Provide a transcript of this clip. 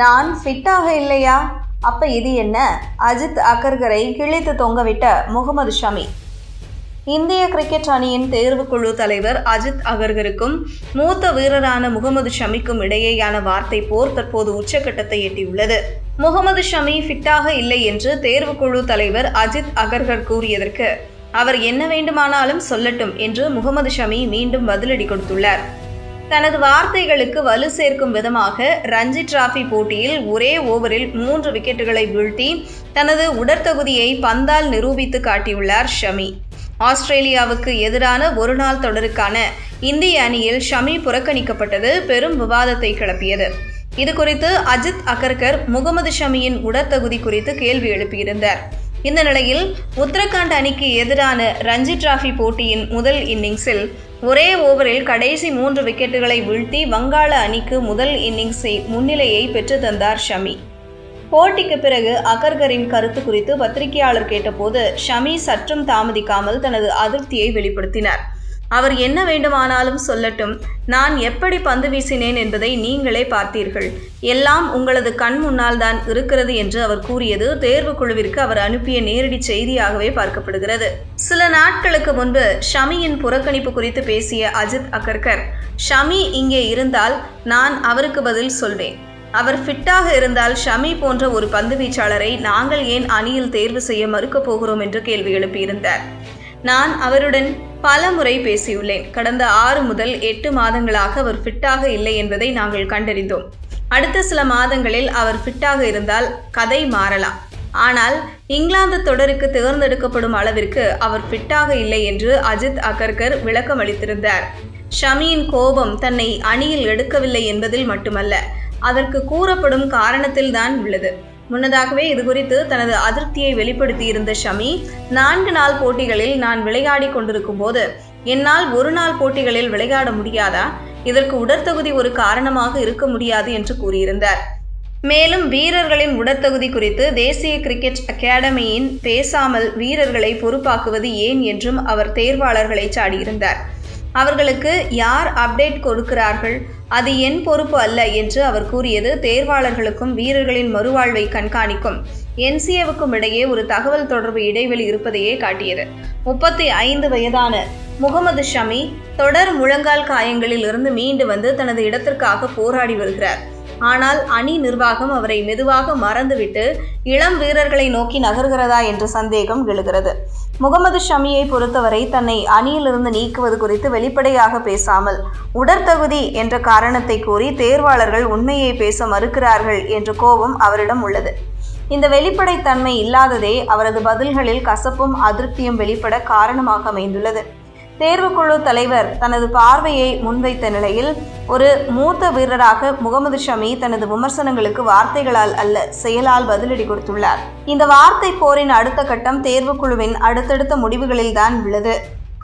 நான் ஃபிட்டாக இல்லையா? அப்ப இது என்ன? அஜித் அகர்கரை கிழித்து தொங்கவிட்ட முகமது ஷமி. இந்திய கிரிக்கெட் அணியின் தேர்வுக்குழு தலைவர் அஜித் அகர்கருக்கும் மூத்த வீரரான முகமது ஷமிக்கும் இடையேயான வார்த்தை போர் தற்போது உச்சக்கட்டத்தை எட்டியுள்ளது. முகமது ஷமி ஃபிட்டாக இல்லை என்று தேர்வுக்குழு தலைவர் அஜித் அகர்கர் கூறியதற்கு அவர் என்ன வேண்டுமானாலும் சொல்லட்டும் என்று முகமது ஷமி மீண்டும் பதிலடி கொடுத்துள்ளார். தனது வார்த்தைகளுக்கு வலு சேர்க்கும் விதமாக ரஞ்சி டிராஃபி போட்டியில் ஒரே ஓவரில் மூன்று விக்கெட்டுகளை வீழ்த்தி தனது உடற்தகுதியை பந்தால் நிரூபித்து காட்டியுள்ளார் ஷமி. ஆஸ்திரேலியாவுக்கு எதிரான ஒருநாள் தொடருக்கான இந்திய அணியில் ஷமி புறக்கணிக்கப்பட்டது பெரும் விவாதத்தை கிளப்பியது. இது குறித்து அஜித் அகர்கர் முகமது ஷமியின் உடற்தகுதி குறித்து கேள்வி எழுப்பியிருந்தார். இந்த நிலையில் உத்தரகாண்ட் அணிக்கு எதிரான ரஞ்சி டிராஃபி போட்டியின் முதல் இன்னிங்ஸில் ஒரே ஓவரில் கடைசி மூன்று விக்கெட்டுகளை வீழ்த்தி வங்காள அணிக்கு முதல் இன்னிங்ஸை முன்னிலையை பெற்றுத்தந்தார் ஷமி. போட்டிக்கு பிறகு அகர்கரின் கருத்து குறித்து பத்திரிகையாளர் கேட்டபோது ஷமி சற்றும் தாமதிக்காமல் தனது அதிருப்தியை வெளிப்படுத்தினார். அவர் என்ன வேண்டுமானாலும் சொல்லட்டும். நான் எப்படி பந்து வீசினேன் என்பதை நீங்களே பார்த்தீர்கள். எல்லாம் உங்களது கண் முன்னால் தான் இருக்கிறது என்று அவர் கூறியது. தேர்வு குழுவிற்கு அவர் அனுப்பிய நேரடி செய்தியாகவே பார்க்கப்படுகிறது. சில நாட்களுக்கு முன்பு ஷமியின் புறக்கணிப்பு குறித்து பேசிய அஜித் அகர்கர் ஷமி இங்கே இருந்தால் நான் அவருக்கு பதில் சொல்வேன். அவர் ஃபிட்டாக இருந்தால் ஷமி போன்ற ஒரு பந்து வீச்சாளரை நாங்கள் ஏன் அணியில் தேர்வு செய்ய மறுக்கப் போகிறோம்? என்று கேள்வி எழுப்பியிருந்தார். நான் அவருடன் பல முறை பேசியுள்ளேன். கடந்த ஆறு முதல் எட்டு மாதங்களாக அவர் ஃபிட்டாக இல்லை என்பதை நாங்கள் கண்டறிந்தோம். அடுத்த சில மாதங்களில் அவர் ஃபிட்டாக இருந்தால் கதை மாறலாம். ஆனால் இங்கிலாந்து தொடருக்கு தேர்ந்தெடுக்கப்படும் அளவிற்கு அவர் ஃபிட்டாக இல்லை என்று அஜித் அகர்கர் விளக்கம் அளித்திருந்தார். ஷமியின் கோபம் தன்னை அணியில் எடுக்கவில்லை என்பதில் மட்டுமல்ல அதற்கு கூறப்படும் காரணத்தில்தான் உள்ளது. முன்னதாகவே இது குறித்து தனது அதிருப்தியை வெளிப்படுத்தியிருந்த ஷமி நான்கு நாள் போட்டிகளில் நான் விளையாடி கொண்டிருக்கும் போது என்னால் ஒரு நாள் போட்டிகளில் விளையாட முடியாதா? இதற்கு உடற்தகுதி ஒரு காரணமாக இருக்க முடியாது என்று கூறியிருந்தார். மேலும் வீரர்களின் உடற்தகுதி குறித்து தேசிய கிரிக்கெட் அகாடமியின் பேசாமல் வீரர்களை பொறுப்பாக்குவது ஏன் என்றும் அவர் தேர்வாளர்களை சாடியிருந்தார். அவர்களுக்கு யார் அப்டேட் கொடுக்கிறார்கள்? அது என் பொறுப்பு அல்ல என்று அவர் கூறியது தேர்வாளர்களுக்கும் வீரர்களின் மறுவாழ்வை கண்காணிக்கும். என்சிஏவுக்கும் இடையே ஒரு தகவல் தொடர்பு இடைவெளி இருப்பதையே காட்டியது. முப்பத்தி ஐந்து வயதான முகமது ஷமி தொடர் முழங்கால் காயங்களில் இருந்து மீண்டு வந்து தனது இடத்திற்காக போராடி வருகிறார். ஆனால் அணி நிர்வாகம் அவரை மெதுவாக மறந்துவிட்டு இளம் வீரர்களை நோக்கி நகர்கிறதா என்ற சந்தேகம் எழுகிறது. முகமது ஷமியை பொறுத்தவரை தன்னை அணியிலிருந்து நீக்குவது குறித்து வெளிப்படையாக பேசாமல் உடற்தகுதி என்ற காரணத்தை கூறி தேர்வாளர்கள் உண்மையை பேச மறுக்கிறார்கள் என்ற கோபம் அவரிடம் உள்ளது. இந்த வெளிப்படைத்தன்மை இல்லாததே அவரது பதில்களில் கசப்பும் அதிருப்தியும் வெளிப்பட காரணமாக அமைந்துள்ளது. தேர்வுக்குழு தலைவர் தனது பார்வையை முன்வைத்த நிலையில் ஒரு மூத்த வீரராக முகமது ஷமி தனது விமர்சனங்களுக்கு வார்த்தைகளால் அல்ல செயலால் பதிலடி கொடுத்துள்ளார். இந்த வார்த்தை போரின் அடுத்த கட்டம் தேர்வுக்குழுவின் அடுத்தடுத்த முடிவுகளில்தான் உள்ளது